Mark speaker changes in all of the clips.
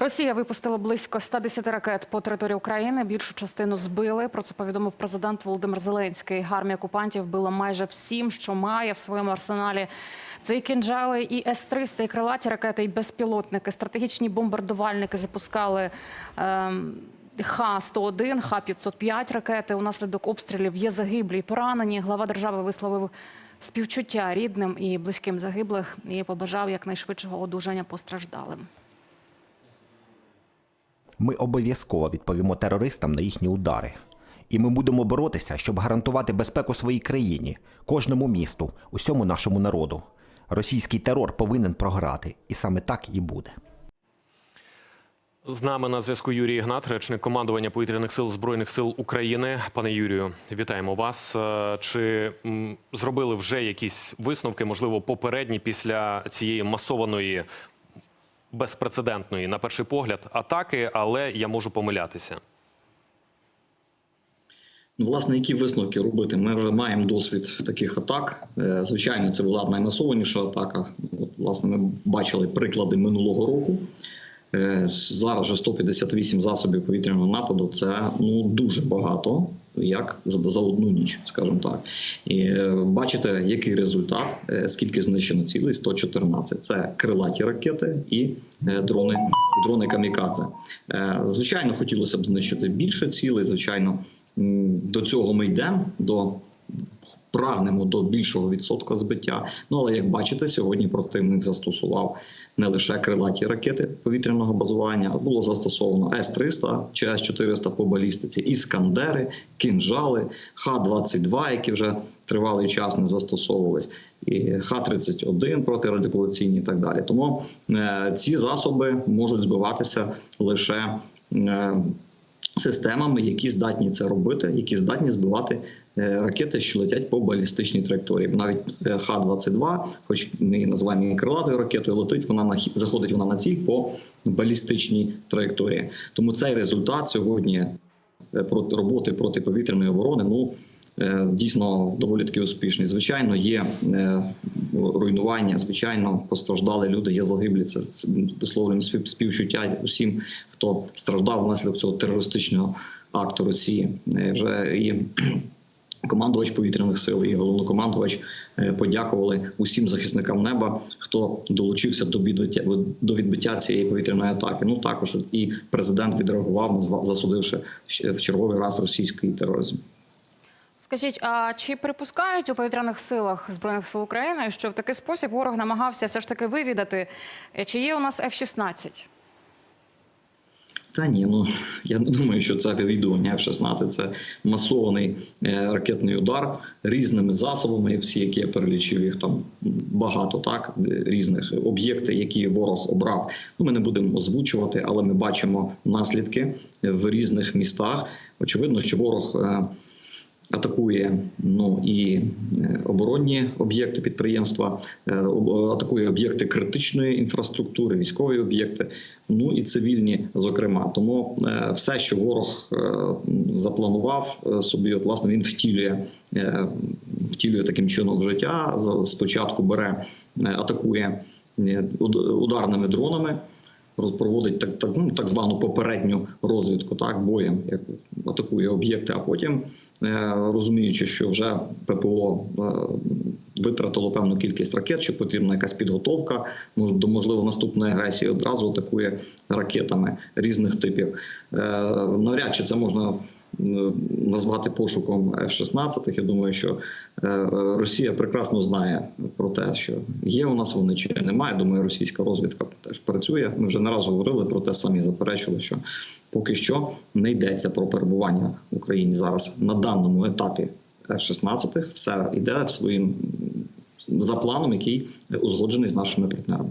Speaker 1: Росія випустила близько 110 ракет по території України. Більшу частину збили. Про це повідомив президент Володимир Зеленський. Армія окупантів била майже всім, що має в своєму арсеналі. Це і кинджали, і С-300, і крилаті ракети, і безпілотники. Стратегічні бомбардувальники запускали. Ем... Х-101, Х-505 ракети. Унаслідок обстрілів є загиблі і поранені. Глава держави висловив співчуття рідним і близьким загиблих і побажав якнайшвидшого одужання постраждалим.
Speaker 2: Ми обов'язково відповімо терористам на їхні удари. І ми будемо боротися, щоб гарантувати безпеку своїй країні, кожному місту, усьому нашому народу. Російський терор повинен програти, і саме так і буде.
Speaker 3: З нами на зв'язку Юрій Ігнат, речник командування повітряних сил збройних сил України. Пане Юрію, вітаємо вас. Е, Чи зробили вже якісь висновки, можливо, попередні після цієї масованої, безпрецедентної, на перший погляд, атаки, але я можу помилятися.
Speaker 4: Ну, власне, які висновки робити? Ми вже маємо досвід таких атак. Е, Звичайно, це була наймасованіша атака. От, власне, ми бачили приклади минулого року. Е, Зараз вже 158 засобів повітряного нападу. Це ну дуже багато, як за, одну ніч, скажімо так. І е, бачите, який результат, е, скільки знищено цілей? 114. Це крилаті ракети і е, дрони, дрони камікадзе. Звичайно, хотілося б знищити більше цілей. Звичайно, до цього ми йдемо. до Прагнемо до більшого відсотка збиття. Ну але як бачите, сьогодні противник застосував не лише крилаті ракети повітряного базування, а було застосовано С-300 чи С-400 по балістиці, іскандери, кінжали, Х-22, які вже тривалий час не застосовувались, і Х-31 протирадикуляційні і так далі. Тому е, ці засоби можуть збиватися лише. Е, Системами, які здатні це робити, які здатні збивати е, ракети, що летять по балістичній траєкторії. Навіть е, Х-22, хоч ми її називаємо крилатою ракетою, летить вона на заходить вона на ціль по балістичній траєкторії. Тому цей результат сьогодні е, роботи протиповітряної оборони. Ну дійсно доволі таки успішний. Звичайно, є е, руйнування. Звичайно, постраждали люди, є загиблі. Це висловлюємо співчуття усім, хто страждав внаслідок цього терористичного акту Росії. Е, Вже і командувач повітряних сил і головнокомандувач е, подякували усім захисникам неба, хто долучився до відбиття до відбиття цієї повітряної атаки. Ну також і президент відреагував, засудивши в черговий раз російський тероризм.
Speaker 1: Скажіть, а чи припускають у повітряних силах збройних сил України, що в такий спосіб ворог намагався все ж таки вивідати, е, чи є у нас F-16?
Speaker 4: Та ні, ну я не думаю, що це відвідування F-16. Це масований е, ракетний удар різними засобами. Всі, які я перелічив, їх там багато, так е, різних об'єкти, які ворог обрав. Ну, ми не будемо озвучувати, але ми бачимо наслідки в різних містах. Очевидно, що ворог. Е, Атакує ну і е, оборонні об'єкти підприємства, е, об- атакує об'єкти критичної інфраструктури, військові об'єкти, ну і цивільні, зокрема. Тому е, все, що ворог е, запланував е, собі, от власне він втілює, е, втілює таким чином в життя. Спочатку бере, е, атакує е, ударними дронами проводить так, так, ну, так звану попередню розвідку, так боєм, як атакує об'єкти, а потім, е, розуміючи, що вже ППО е, витратило певну кількість ракет, що потрібна якась підготовка до можливо наступної агресії, одразу атакує ракетами різних типів. Е, Навряд чи це можна. Назвати пошуком F-16. Я думаю, що е, Росія прекрасно знає про те, що є у нас вони чи немає. Думаю, російська розвідка теж працює. Ми вже не раз говорили про те, самі заперечили, що поки що не йдеться про перебування в Україні зараз на даному етапі F-16. Все йде своїм за планом, який узгоджений з нашими партнерами.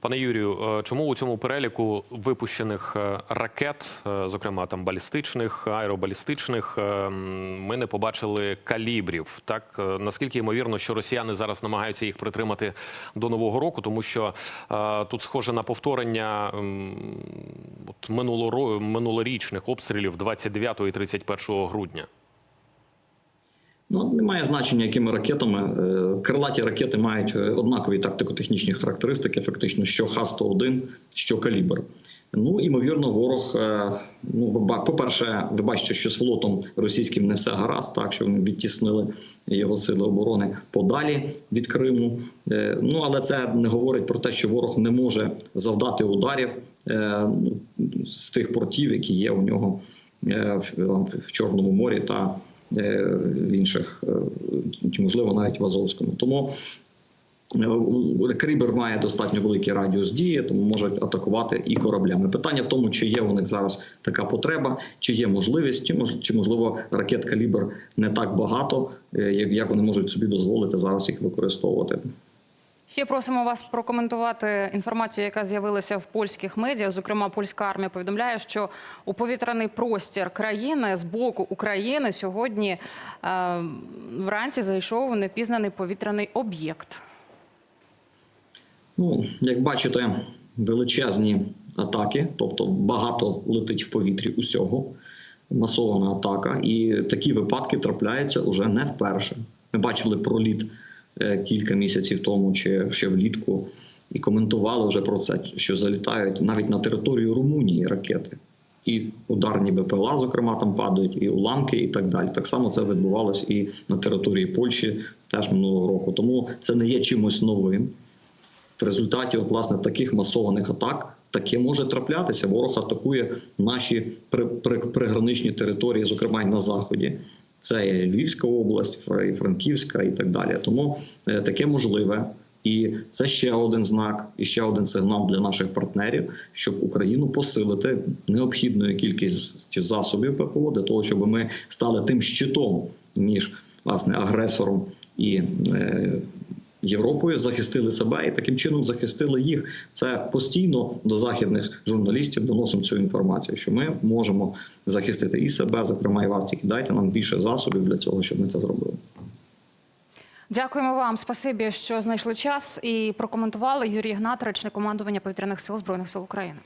Speaker 3: Пане Юрію, е, чому у цьому переліку випущених е, ракет, е, зокрема там балістичних, аеробалістичних, е, ми не побачили калібрів? Так е, наскільки ймовірно, що росіяни зараз намагаються їх притримати до нового року, тому що е, тут схоже на повторення м, от минулорічних обстрілів 29 і 31 грудня.
Speaker 4: Ну, немає значення, якими ракетами. Е, Крилаті ракети мають е, однакові тактико-технічні характеристики, фактично, що Х-101, що калібр. Ну ймовірно, ворог. е, Ну, ба- по-перше, ви бачите, що з флотом російським не все гаразд, так що вони відтіснили його сили оборони подалі від Криму. Ну але це не говорить про те, що ворог не може завдати ударів ну, з тих портів, які є у нього в, Чорному морі та інших, е, чи можливо навіть в Азовському. Тому Е, Крібер має достатньо великий радіус дії, тому можуть атакувати і кораблями. Питання в тому, чи є у них зараз така потреба, чи є можливість, чи мож, чи можливо ракет калібр не так багато, е, як вони можуть собі дозволити зараз їх використовувати.
Speaker 1: Ще просимо вас прокоментувати інформацію, яка з'явилася в польських медіа. Зокрема, польська армія повідомляє, що у повітряний простір країни з боку України сьогодні е, вранці зайшов невпізнаний повітряний об'єкт.
Speaker 4: Ну, як бачите, величезні атаки, тобто багато летить в повітрі усього, масована атака, і такі випадки трапляються уже не вперше. Ми бачили проліт кілька місяців тому чи ще влітку, і коментували вже про це, що залітають навіть на територію Румунії ракети. І ударні БПЛА, зокрема, там падають, і уламки, і так далі. Так само це відбувалось і на території Польщі теж минулого року. Тому це не є чимось новим. В результаті от, власне таких масованих атак таке може траплятися. Ворог атакує наші при, при, приграничні території, зокрема й на заході. Це і Львівська область, і Франківська і так далі. Тому е, таке можливе. І це ще один знак, і ще один сигнал для наших партнерів, щоб Україну посилити необхідною кількістю засобів ППО для того, щоб ми стали тим щитом між власне агресором і е, Європою, захистили себе і таким чином захистили їх. Це постійно до західних журналістів доносимо цю інформацію, що ми можемо захистити і себе, зокрема і вас. Тільки дайте нам більше засобів для цього, щоб ми це зробили.
Speaker 1: Дякуємо вам. Спасибі, що знайшли час і прокоментували Юрій Ігнат, речник командування повітряних сил збройних сил України.